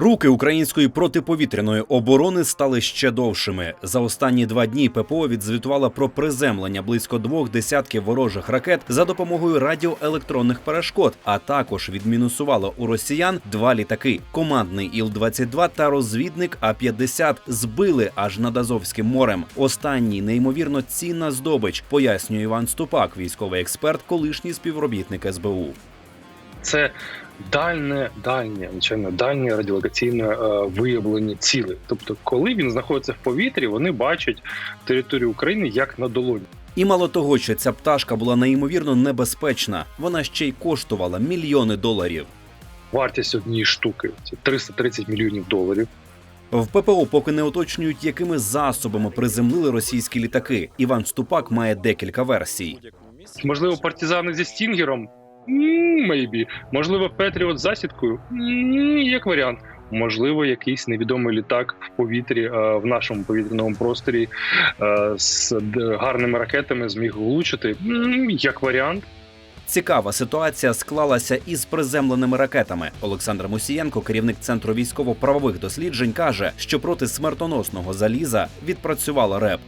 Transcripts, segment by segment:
Руки української протиповітряної оборони стали ще довшими. За останні два дні ППО відзвітувала про приземлення близько двох десятків ворожих ракет за допомогою радіоелектронних перешкод, а також відмінусувала у росіян два літаки: командний Іл-22 та розвідник А-50 збили аж над Азовським морем. Останній неймовірно цінна здобич, пояснює Іван Ступак, військовий експерт, колишній співробітник СБУ. Це дальне, дальнє, звичайно, дальнє радіолокаційне е, виявлення цілей. Тобто, коли він знаходиться в повітрі, вони бачать територію України як на долоні. І мало того, що ця пташка була неймовірно небезпечна, вона ще й коштувала мільйони доларів. Вартість однієї штуки це 330 мільйонів доларів. В ППО поки не уточнюють, якими засобами приземлили російські літаки. Іван Ступак має декілька версій. Можливо, партизани зі стінгером? М, Maybe. Можливо, Петріот з засідкою? Як варіант. Можливо, якийсь невідомий літак в повітрі е, в нашому повітряному просторі е, з гарними ракетами зміг влучити. Як варіант. Цікава ситуація склалася із приземленими ракетами. Олександр Мусієнко, керівник центру військово-правових досліджень, каже, що проти смертоносного заліза відпрацювала РЕП.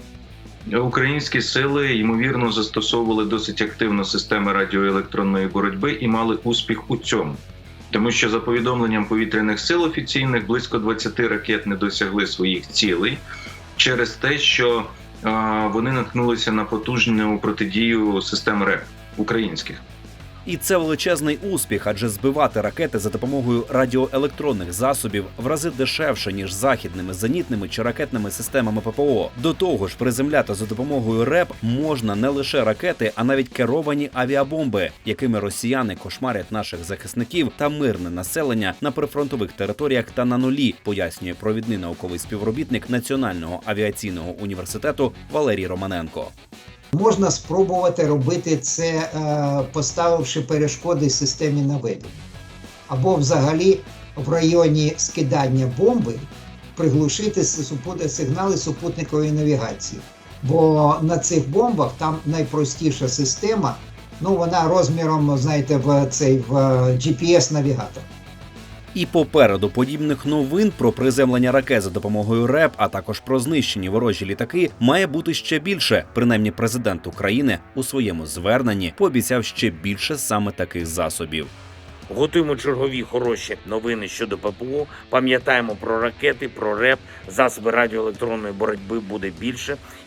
Українські сили ймовірно застосовували досить активно системи радіоелектронної боротьби і мали успіх у цьому. Тому що за повідомленням повітряних сил офіційних близько 20 ракет не досягли своїх цілей через те, що вони наткнулися на потужну протидію систем РЕП українських. І це величезний успіх, адже збивати ракети за допомогою радіоелектронних засобів в рази дешевше ніж західними зенітними чи ракетними системами ППО. До того ж, приземляти за допомогою РЕП можна не лише ракети, а навіть керовані авіабомби, якими росіяни кошмарять наших захисників та мирне населення на прифронтових територіях та на нулі, пояснює провідний науковий співробітник Національного авіаційного університету Валерій Романенко. Можна спробувати робити це, е, поставивши перешкоди системі наведення. Або взагалі в районі скидання бомби приглушити сигнали супутникової навігації. Бо на цих бомбах там найпростіша система, ну вона розміром, знаєте, в цей в GPS-навігатор. І попереду подібних новин про приземлення ракет за допомогою РЕП, а також про знищені ворожі літаки, має бути ще більше. Принаймні, президент України у своєму зверненні пообіцяв ще більше саме таких засобів. Готуємо чергові хороші новини щодо ППО. Пам'ятаємо про ракети, про РЕП, засоби радіоелектронної боротьби буде більше.